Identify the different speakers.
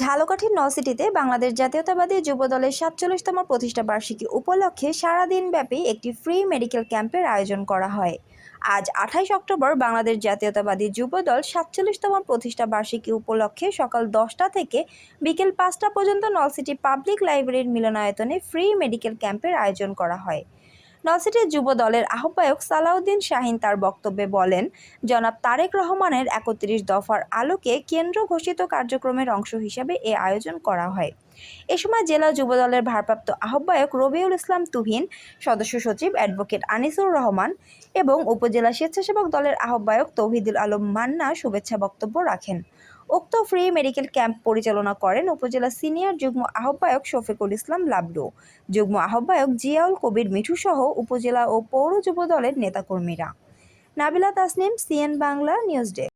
Speaker 1: ঝালকাঠির নলসিটিতে বাংলাদেশ জাতীয়তাবাদী যুব দলের সাতচল্লিশতম প্রতিষ্ঠা বার্ষিকী উপলক্ষে সারাদিনব্যাপী একটি ফ্রি মেডিকেল ক্যাম্পের আয়োজন করা হয়। আজ আঠাইশ অক্টোবর বাংলাদেশ জাতীয়তাবাদী যুব দল সাতচল্লিশতম প্রতিষ্ঠা বার্ষিকী উপলক্ষে সকাল দশটা থেকে বিকেল পাঁচটা পর্যন্ত নলসিটি পাবলিক লাইব্রেরির মিলনায়তনে ফ্রি মেডিকেল ক্যাম্পের আয়োজন করা হয়। নলসিটি যুব দলের আহ্বায়ক সালাউদ্দিন শাহিন তার বক্তব্যে বলেন, জনাব তারেক রহমানের একত্রিশ দফার আলোকে কেন্দ্র ঘোষিত কার্যক্রমের অংশ হিসেবে এ আয়োজন করা হয়। এ সময় জেলা যুবদলের ভারপ্রাপ্ত আহ্বায়ক রবিউল ইসলাম তুহিন, সদস্য সচিব অ্যাডভোকেট আনিসুর রহমান এবং উপজেলা স্বেচ্ছাসেবক দলের আহ্বায়ক তৌহিদুল আলম মান্না শুভেচ্ছা বক্তব্য রাখেন। উক্ত ফ্রি মেডিকেল ক্যাম্প পরিচালনা করেন উপজেলা সিনিয়র যুগ্ম আহ্বায়ক শফিকুল ইসলাম লাবলু। যুগ্ম আহ্বায়ক জিয়াউল কবির মিঠু সহ উপজেলা ও পৌর যুব দলের নেতাকর্মীরা। Nabila Tasnim, CN Bangla, news day